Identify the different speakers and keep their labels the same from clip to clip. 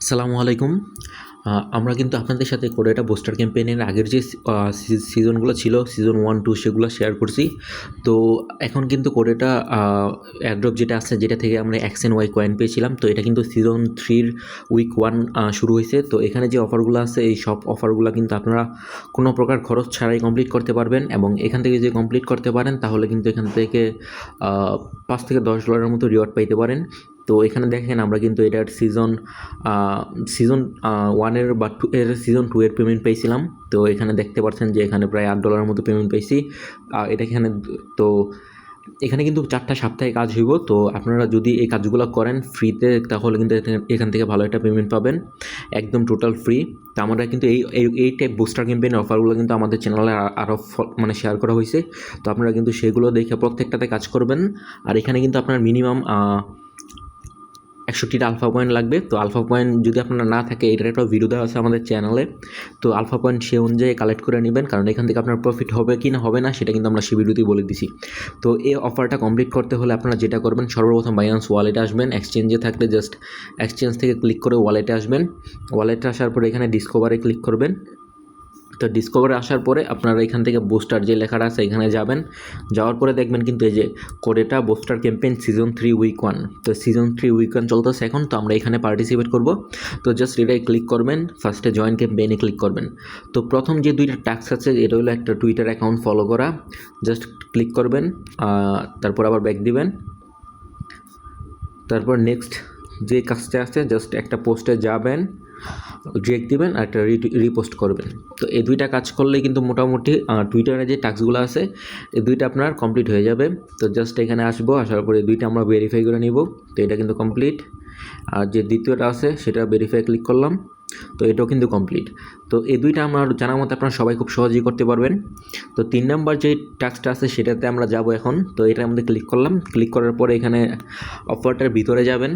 Speaker 1: আসসালামু আলাইকুম। আমরা কিন্তু আপনাদের সাথে কোরেটা বুস্টার ক্যাম্পেইনের আগের যে সিজনগুলো ছিল, সিজন ওয়ান, টু, সেগুলো শেয়ার করছি। তো এখন কিন্তু কোরেটা অ্যাড্রপ যেটা আছে, যেটা থেকে আমরা এন ওয়াই কয়েন পেয়েছিলাম, তো এটা কিন্তু সিজন থ্রির উইক ওয়ান শুরু হয়েছে। তো এখানে যে অফারগুলো আছে, এই সব অফারগুলো কিন্তু আপনারা কোনো প্রকার খরচ ছাড়াই কমপ্লিট করতে পারবেন এবং এখান থেকে যদি কমপ্লিট করতে পারেন, তাহলে কিন্তু এখান থেকে পাঁচ থেকে দশ ডলারের মতো রিওয়ার্ড পাইতে পারেন। তো এখানে দেখেন আমরা কিন্তু এটার সিজন সিজন ওয়ানের বা টু এর সিজন টু এর পেমেন্ট পেয়েছিলাম। তো এখানে দেখতে পাচ্ছেন যে এখানে প্রায় আট ডলারের মতো পেমেন্ট পেয়েছি। এটা এখানে, তো এখানে কিন্তু চারটা সপ্তাহে কাজ হইব। তো আপনারা যদি এই কাজগুলো করেন ফ্রিতে তাহলে কিন্তু এখানে- থেকে ভালো একটা পেমেন্ট পাবেন। একদম টোটাল ফ্রি তো আমরা কিন্তু এই- এই টাইপ বুস্টার ক্যাম্পেইন অফারগুলো কিন্তু আমাদের চ্যানেলে আরও মানে শেয়ার করা হয়েছে তো আপনারা কিন্তু সেগুলো দেখে প্রত্যেকটাতে কাজ করবেন। আর এখানে কিন্তু আপনার মিনিমাম একষট্টিটা আলফা পয়েন্ট লাগবে। তো আলফা পয়েন্ট যদি আপনার না থাকে, এটার একটা ভিডিও দেওয়া আছে আমাদের চ্যানেলে তো আলফা পয়েন্ট সে অনুযায়ী কালেক্ট করে নেবেন, কারণ এখান থেকে আপনার প্রফিট হবে কি না হবে না, সেটা কিন্তু আমরা সে ভিডিওতেই বলে দিছি। তো এই অফারটা কমপ্লিট করতে হলে আপনারা যেটা করবেন, সর্বপ্রথম বাইন্যান্স ওয়ালেটে আসবেন। এক্সচেঞ্জে থাকলে জাস্ট এক্সচেঞ্জ থেকে ক্লিক করে ওয়ালেটে আসবেন। ওয়ালেটে আসার পরে এখানে ডিসকভারে ক্লিক করবেন। তো ডিসকভারে আসার পরে আপনারা এখান থেকে বুস্টার যে লেখাটা আছে এখানে যাবেন। যাওয়ার পরে দেখবেন কিন্তু এই যে কোডেটা booster campaign season three week one তো সিজন থ্রি উইক ওয়ান চলতেছে এখন, তো আমরা এখানে পার্টিসিপেট করব। তো জাস্ট এটাই ক্লিক করবেন ফার্স্টে জয়েন ক্যাম্পেইনে ক্লিক করবেন। তো প্রথম যে দুইটা টাস্ক আছে, এটা হলো একটা টুইটার অ্যাকাউন্ট ফলো করা। জাস্ট ক্লিক করবেন তারপর আবার ব্যাক দিবেন। তারপর নেক্সট যে কাজটা আছে জাস্ট একটা পোস্টে যাবেন। রিয়েক্ট দিবেন আর একটা রিপোস্ট করবেন। তো এই দুইটা কাজ করলে কিন্তু মোটামুটি টুইটারে যে টাস্কগুলো আছে, এই দুইটা আপনার কমপ্লিট হয়ে যাবে। তো জাস্ট এখানে আসব, আসার পরে দুইটা আমরা ভেরিফাই করে নিব। তো এটা কিন্তু কমপ্লিট আর যে দ্বিতীয়টা আছে, সেটা ভেরিফাই ক্লিক করলাম। তো এটাও কিন্তু কমপ্লিট তো এই দুইটা আমার জানার মতো আপনারা সবাই খুব সহজেই করতে পারবেন। তো তিন নাম্বার যে টাস্কটা আছে, সেটাতে আমরা যাব এখন। তো এটার মধ্যে ক্লিক করলাম। ক্লিক করার পরে এখানে অফারটার ভিতরে যাবেন।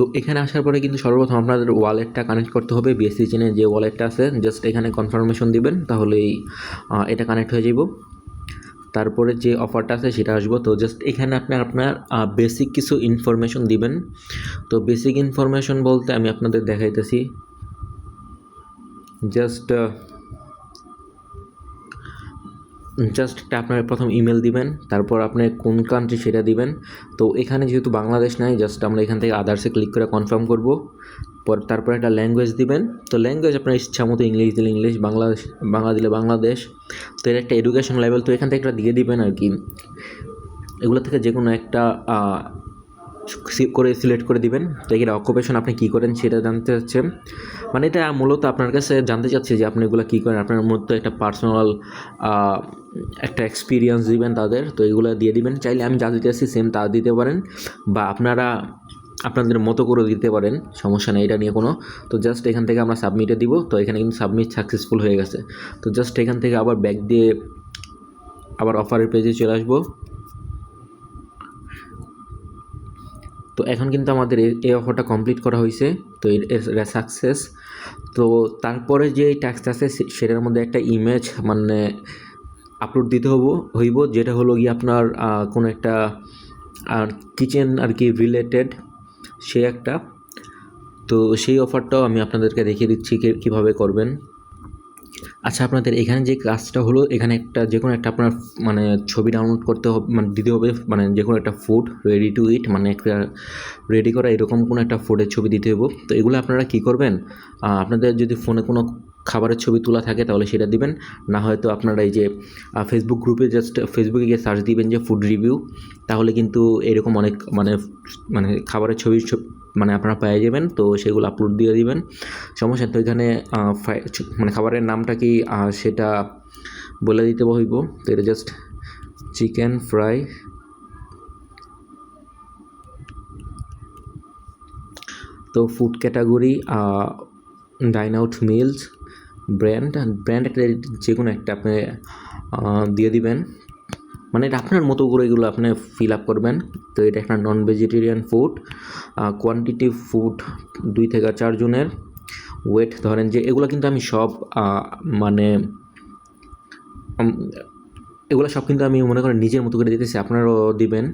Speaker 1: তো এখানে আসার পরে কিন্তু সর্বপ্রথম আপনাদের ওয়ালেটটা কানেক্ট করতে হবে বিএসসি চেনে যে ওয়ালেটটা আছে জাস্ট এখানে কনফার্মেশন দিবেন, তাহলেই এটা কানেক্ট হয়ে যাব তারপরে যে অফারটা আছে সেটা আসব। তো জাস্ট এখানে আপনি আপনার বেসিক কিছু ইনফরমেশন দিবেন। তো বেসিক ইনফরমেশন বলতে আমি আপনাদের দেখাইতেছি। জাস্ট জাস্ট আপনার প্রথম ইমেল দিবেন, তারপর আপনি কোন কান্ট্রি সেটা দিবেন। তো এখানে যেহেতু বাংলাদেশ নাই জাস্ট আমরা এখান থেকে আদার্সে ক্লিক করে কনফার্ম করব। পর তারপর একটা ল্যাঙ্গুয়েজ দিবেন। তো ল্যাঙ্গুয়েজ আপনার ইচ্ছা মতো ইংলিশ দিলে ইংলিশ, বাংলাদেশ, বাংলা দিলে বাংলাদেশ। তো এর একটা এডুকেশন লেভেল তো এখান থেকে একটা দিয়ে দিবেন আর কি। এগুলো থেকে যে কোনো একটা করে সিলেক্ট করে দিবেন। তো এর অকুপেশন আপনি কী করেন সেটা জানতে চাচ্ছেন। মানে এটা মূলত আপনার কাছে জানতে চাচ্ছি যে আপনি এগুলো কী করেন? আপনার মধ্যে একটা পার্সোনাল একটা এক্সপিরিয়েন্স দিবেন তাদের, তো এগুলো দিয়ে দিবেন। চাইলে আমি যা দিতে আসছি সেম তা দিতে পারেন বা আপনারা আপনাদের মতো করে দিতে পারেন, সমস্যা নেই, এটা নিয়ে কোনো। তো জাস্ট এখান থেকে আমরা সাবমিটে দিব, তো এখানে কিন্তু সাবমিট সাকসেসফুল হয়ে গেছে। তো জাস্ট এখান থেকে আবার ব্যাক দিয়ে আবার অফারের পেজে চলে আসব। তো এখন কিন্তু আমাদের এই অফারটা কমপ্লিট করা হয়েছে। তো এর সাকসেস তো তারপরে যে ট্যাক্স আছে সেটার মধ্যে একটা ইমেজ মানে আপলোড দিতে হব, হইব, যেটা হলো গিয়ে আপনার কোনো একটা আর কিচেন আর কি রিলেটেড সে একটা। তো সেই অফারটাও আমি আপনাদেরকে দেখিয়ে দিচ্ছি কীভাবে করবেন। আচ্ছা আপনাদের এখানে যে কাজটা হলো, এখানে একটা যে কোনো একটা আপনার মানে ছবি ডাউনলোড করতে হবে মানে দিতে হবে মানে যে কোনো একটা ফুড রেডি টু ইট মানে একটা রেডি করা এরকম কোনো একটা ফুডের ছবি দিতে হবে। তো এগুলো আপনারা কী করবেন? আপনাদের যদি ফোনে কোনো খাবারের ছবি তোলা থাকে, তাহলে সেটা দিবেন। না হয়তো আপনারা এই যে ফেসবুক গ্রুপে জাস্ট ফেসবুকে গিয়ে সার্চ দিবেন যে ফুড রিভিউ তাহলে কিন্তু এরকম অনেক মানে মানে খাবারের ছবি মানে আপনারা পেয়ে যাবেন, তো সেগুলো আপলোড দিয়ে দিবেন। সমস্যা তো এখানে মানে খাবারের নামটা কি সেটা বলে দিতে হইব। তো এটা জাস্ট চিকেন ফ্রাই তো food category dine out meals brand brand একটা, যে কোনো একটা আপনি দিয়ে দিবেন। মানে এটা আপনার মতো করে এগুলো আপনি ফিল আপ করবেন। তো এটা একটা non vegetarian food quantity food দুই থেকে চারজনের ওয়েট ধরেন যে এগুলো কিন্তু আমি সব মানে এগুলো সব কিন্তু আমি মনে করেন নিজের মতো করে দিতেছি। আপনারাও দিবেন।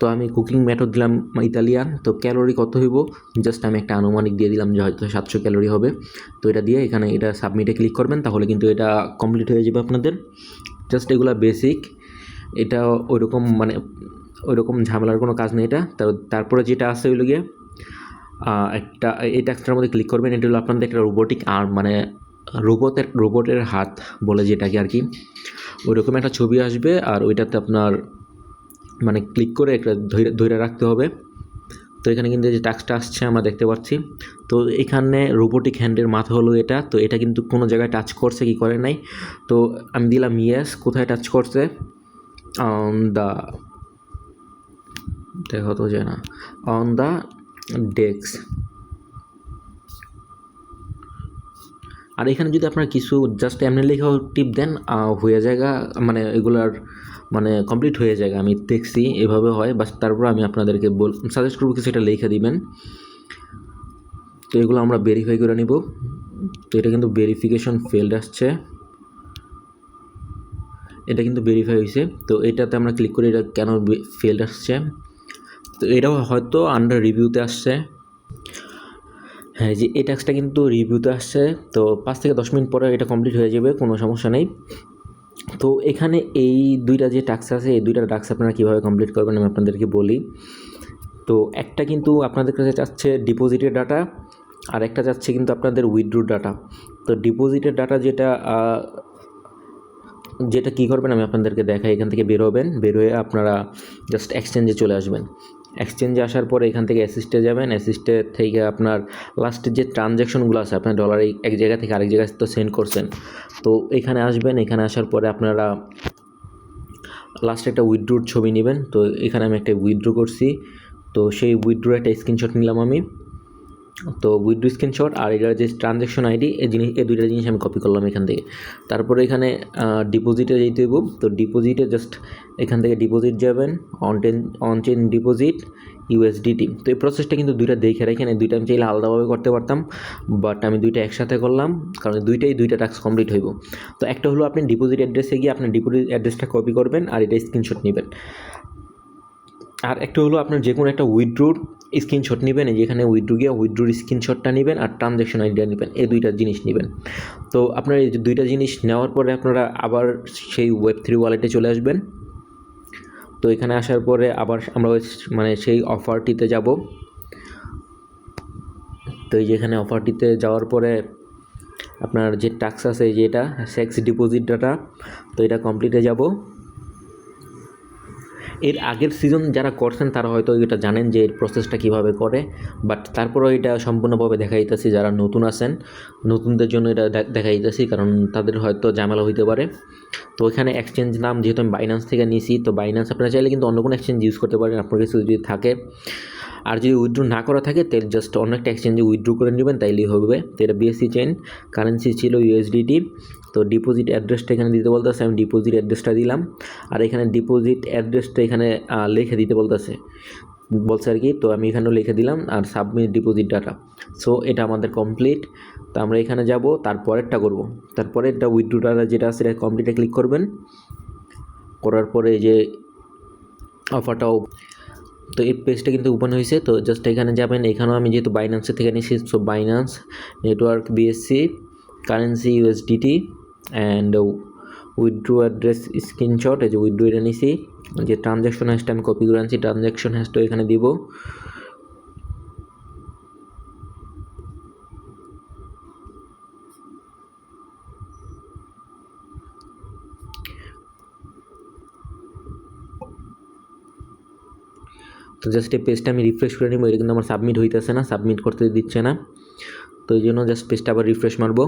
Speaker 1: তো আমি কুকিং মেথড দিলাম ইতালিয়ান, তো ক্যালোরি কত হইব? জাস্ট আমি একটা আনুমানিক দিয়ে দিলাম যে হয়তো সাতশো ক্যালোরি হবে। তো এটা দিয়ে এখানে এটা সাবমিটে ক্লিক করবেন, তাহলে কিন্তু এটা কমপ্লিট হয়ে যাবে আপনাদের। জাস্ট এগুলো বেসিক এটা ওইরকম মানে ওইরকম ঝামেলার কোনো কাজ নেই এটা। তার- তারপরে যেটা আছে হইল গিয়ে একটা, এই ট্যাক্সটার মধ্যে ক্লিক করবেন, এটা হলো আপনাদের একটা রোবোটিক আর্ম মানে রোবটের রোবটের হাত বলে যেটাকে আর কি। ওইরকম একটা ছবি আসবে, আর ওইটাতে আপনার মানে ক্লিক করে একটা ধরে রাখতে হবে। তো এখানে কিন্তু যে টাস্কটা আসছে, আমরা দেখতে পাচ্ছি। তো এখানে রোবোটিক হ্যান্ডের মাথা হলো এটা। তো এটা কিন্তু কোনো জায়গায় টাচ করছে কি করে নাই। তো আমি দিলাম ইয়েস কোথায় টাচ করছে? অন দ্য দেখা তো যায় না। অন দ্য ডেস্ক আর এখানে যদি আপনারা কিছু জাস্ট এমনি লেখা টিপ দেন হয়ে জায়গা মানে এগুলার মানে কমপ্লিট হয়ে যায়, আমি দেখছি, এভাবে হয়। বাস তারপর আমি আপনাদেরকে বল সাজেস্ট করব কিছু এটা লিখে দিবেন। তো এগুলো আমরা ভেরিফাই করে নিব। তো এটা কিন্তু ভেরিফিকেশন ফেল্ড আসছে। এটা কিন্তু ভেরিফাই হয়েছে। তো এটাতে আমরা ক্লিক করি, এটা কেন ফেল্ড আসছে? তো এটাও হয়তো আন্ডার রিভিউতে আসছে। হ্যাঁ যে এই ট্যাক্সটা কিন্তু রিভিউতে আসছে। তো পাঁচ থেকে দশ মিনিট পরে এটা কমপ্লিট হয়ে যাবে, কোনো সমস্যা নেই। তো এখানে এই দুইটা যে টাস্ক আছে, এই দুইটা টাস্ক আপনারা কীভাবে কমপ্লিট করবেন আমি আপনাদেরকে বলি। তো একটা কিন্তু আপনাদের কাছে চাচ্ছে ডিপোজিটের ডাটা আর একটা চাচ্ছে কিন্তু আপনাদের উইথড্রু ডাটা তো ডিপোজিটের ডাটা যেটা যেটা কী করবেন আমি আপনাদেরকে দেখাই, এখান থেকে বের হবেন, বের হয়ে আপনারা জাস্ট এক্সচেঞ্জে চলে আসবেন। এক্সচেঞ্জে আসার পরে এখান থেকে অ্যাসিস্টে যাবেন। অ্যাসিস্টে থেকে আপনার লাস্টের যে ট্রানজ্যাকশনগুলো আছে, আপনার ডলার এক জায়গা থেকে আরেক জায়গায় তো সেন্ড করছেন। তো এখানে আসবেন, এখানে আসার পরে আপনারা লাস্টে একটা উইথড্রোর ছবি নেবেন। তো এখানে আমি একটা উইথড্রো করছি। তো সেই উইথড্রোর একটা স্ক্রিনশট নিলাম আমি। তো উইথড্রো স্ক্রিনশট আর এটার যে ট্রানজ্যাকশন আইডি এই জিনিস, এই দুইটা জিনিস আমি কপি করলাম এখান থেকে। তারপরে এখানে ডিপোজিটে যেতে হইব। তো ডিপোজিটে জাস্ট এখান থেকে ডিপোজিট যাবেন on ten on chain deposit USDT তো এই প্রসেসটা কিন্তু দুইটা দেখে রাখেন। এই দুইটা আমি চাইলে আলাদাভাবে করতে পারতাম বাট আমি দুইটা একসাথে করলাম, কারণ দুইটাই, দুইটা টাস্ক কমপ্লিট হইব। তো একটা হলো আপনি ডিপোজিট অ্যাড্রেসে গিয়ে আপনি ডিপোজিট অ্যাড্রেসটা কপি করবেন আর এটা স্ক্রিনশট নেবেন। আর একটা হলো আপনার যে কোনো একটা উইথড্রোর স্ক্রিনশট নেবেন যেখানে উইথড্রো গিয়ে উইথড্রোর স্ক্রিনশটটা নেবেন আর ট্রানজ্যাকশন আইডিয়া নেবেন, এই দুইটা জিনিস নেবেন। তো আপনার এই দুইটা জিনিস নেওয়ার পরে আপনারা আবার সেই ওয়েব থ্রি ওয়ালেটে চলে আসবেন। তো এখানে আসার পরে আবার আমরা মানে সেই অফারটিতে যাব। তো এই যেখানে অফারটিতে যাওয়ার পরে আপনার যে টাক্স আছে যেটা সেক্স ডিপোজিট ডাটা তো এটা কমপ্লিটে যাব। এর আগের সিজন যারা করছেন, তারা হয়তো এটা জানেন যে এর প্রসেসটা কীভাবে করে বাট তারপরেও এটা সম্পূর্ণভাবে দেখা দিতেছি যারা নতুন আছেন, নতুনদের জন্য এটা দেখা দিতেছি কারণ তাদের হয়তো ঝামেলা হইতে পারে। তো এখানে এক্সচেঞ্জ নাম, যেহেতু আমি বাইন্যান্স থেকে নিয়েছি তো বাইন্যান্স আপনারা চাইলে কিন্তু অন্য কোনো এক্সচেঞ্জ ইউজ করতে পারেন, আপনার কাছে যদি থাকে। আর যদি উইথড্রো না করা থাকে, তাহলে জাস্ট অন্য একটা এক্সচেঞ্জে উইথড্রো করে নেবেন, তাইলেই হবে। তো এটা বিএসসি চেন কারেন্সি ছিল ইউএসডিটি তো ডিপোজিট অ্যাড্রেসটা এখানে দিতে বলতেছে, আমি ডিপোজিট অ্যাড্রেসটা দিলাম। আর এখানে ডিপোজিট অ্যাড্রেসটা এখানে লিখে দিতে বলতেছে। বলছে আর কি, তো আমি এখানেও লিখে দিলাম, আর সাবমিট ডিপোজিট ডাটা সো এটা আমাদের কমপ্লিট তো আমরা এখানে যাব তারপরেরটা করব। তারপরেরটা উইথড্রো ডাটা যেটা আছে, এটা কমপ্লিটে ক্লিক করবেন। করার পরে যে অফারটাও তো এই পেজটা কিন্তু ওপেন হয়েছে। তো জাস্ট এখানে যাবেন, এখানেও আমি যেহেতু বাইন্যান্সের থেকে নিয়েছি so Binance network BSC currency USDT and withdraw address screenshot এই যে উইথড্রো এটা নিছি, যে ট্রানজ্যাকশন হ্যাশটা আমি কপি করে আনছি ট্রানজ্যাকশন হ্যাশটা এখানে দিব। তো জাস্ট এই পেজটা আমি রিফ্রেশ করে নিব, এটা কিন্তু আমার সাবমিট হইতেছে না সাবমিট করতে দিচ্ছে না। তো এই জন্য জাস্ট পেজটা আবার রিফ্রেশ মারবো।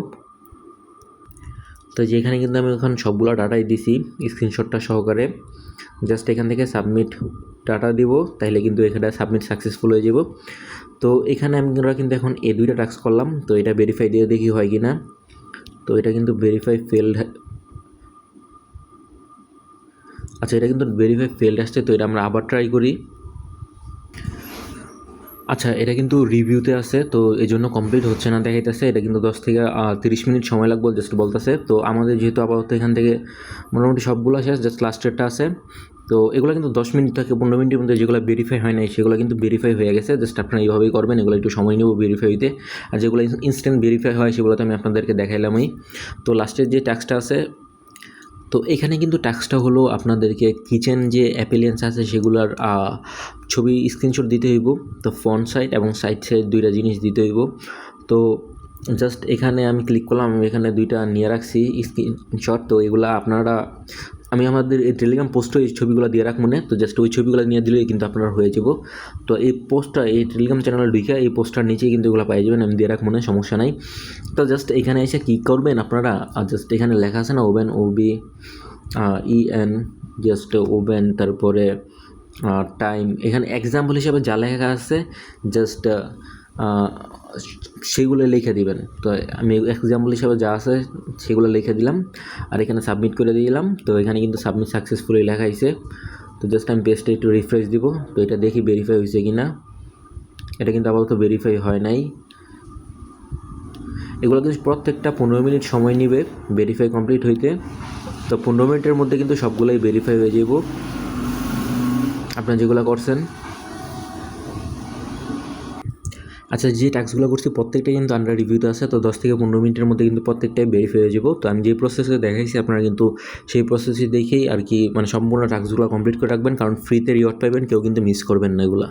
Speaker 1: তো যেখানে কিন্তু আমি এখন সবগুলো ডাটাই দিছি স্ক্রিনশটটা সহকারে। জাস্ট এখান থেকে সাবমিট ডাটা দিব তাহলে কিন্তু এখানে সাবমিট সাকসেসফুল হয়ে যাব। তো এখানে আমরা কিন্তু এখন এই দুইটা টাস্ক করলাম, তো এটা ভেরিফাই দিয়ে দেখি হয় কি না তো এটা কিন্তু ভেরিফাই ফেলড আচ্ছা এটা কিন্তু ভেরিফাই ফেলড আসছে, তো এটা আমরা আবার ট্রাই করি। আচ্ছা এটা কিন্তু রিভিউতে আছে, তো এই জন্য কমপ্লিট হচ্ছে না দেখাইতেছে। এটা কিন্তু দশ থেকে তিরিশ মিনিট সময় লাগবে জাস্ট বলতেছে। তো আমাদের যেহেতু আপাতত এখান থেকে মোটামুটি সবগুলো শেষ জাস্ট লাস্টেরটা আছে। তো এগুলো কিন্তু দশ মিনিট থেকে পনেরো মিনিটের মধ্যে যেগুলো ভেরিফাই হয় নাই, সেগুলো কিন্তু ভেরিফাই হয়ে গেছে। জাস্ট আপনারা এইভাবেই করবেন, এগুলো একটু সময় নেব ভেরিফাই হইতে। আর যেগুলো ইনস্ট্যান্ট ভেরিফাই হয় সেগুলো তো আমি আপনাদেরকে দেখাইলামই। তো লাস্টের যে ট্যাক্সটা আছে তো এখানে কিন্তু টাস্কটা হলো আপনাদেরকে কিচেন যে অ্যাপিলিয়েন্স আছে সেগুলোর ছবি স্ক্রিনশট দিতে হইব। তো ফ্রন্ট সাইড এবং সাইড সাইড দুইটা জিনিস দিতে হইব। তো জাস্ট এখানে আমি ক্লিক করলাম এখানে দুইটা নিয়ে রাখছি স্ক্রিনশট তো এগুলো আপনারা আমি আমাদের এই টেলিগ্রাম পোস্টে এই ছবিগুলো দিয়ে রাখ মনে তো জাস্ট ওই ছবিগুলো নিয়ে দিলেই কিন্তু আপনারা হয়ে যাব। তো এই পোস্টটা এই টেলিগ্রাম চ্যানেলে ঢুকে এই পোস্টটার নিচেই কিন্তু এগুলো পাই যাবেন, আমি দিয়ে রাখ মনে সমস্যা নাই। তো জাস্ট এখানে এসে কী করবেন আপনারা? জাস্ট এখানে লেখা আছে না Oben O B E N just Oben তারপরে টাইম এখানে এক্সাম্পল হিসাবে যা লেখা আছে জাস্ট সেগুলো লিখে দিবেন। তো আমি এক্সাম্পল হিসাবে যা আছে সেগুলো লিখে দিলাম। আর এখানে সাবমিট করে দিলাম। তো এখানে কিন্তু সাবমিট সাকসেসফুলি লেখা হয়েছে তো জাস্ট আমি পেজটা একটু রিফ্রেশ দিব। তো এটা দেখি ভেরিফাই হয়েছে কি না এটা কিন্তু আপাতত ভেরিফাই হয় নাই। এগুলো কিন্তু প্রত্যেকটা পনেরো মিনিট সময় নেবে ভেরিফাই কমপ্লিট হইতে। তো পনেরো মিনিটের মধ্যে কিন্তু সবগুলোই ভেরিফাই হয়ে যাব আপনারা যেগুলো করছেন আচ্ছা যে টাস্কগুলো করছি প্রত্যেকটাই কিন্তু আন্ডার রিভিউতে আছে, তো দশ থেকে পনেরো মিনিটের মধ্যে কিন্তু প্রত্যেকটাই ভেরিফাই হয়ে যাব। তো আমি যে প্রসেসে দেখাইছি, আপনারা কিন্তু সেই প্রসেসে দেখেই আর কি মানে সম্পূর্ণ টাস্কগুলো কমপ্লিট করে রাখবেন, কারণ ফ্রিতে রিওয়ার্ড পাবেন কেউ কিন্তু মিস করবেন না এগুলা।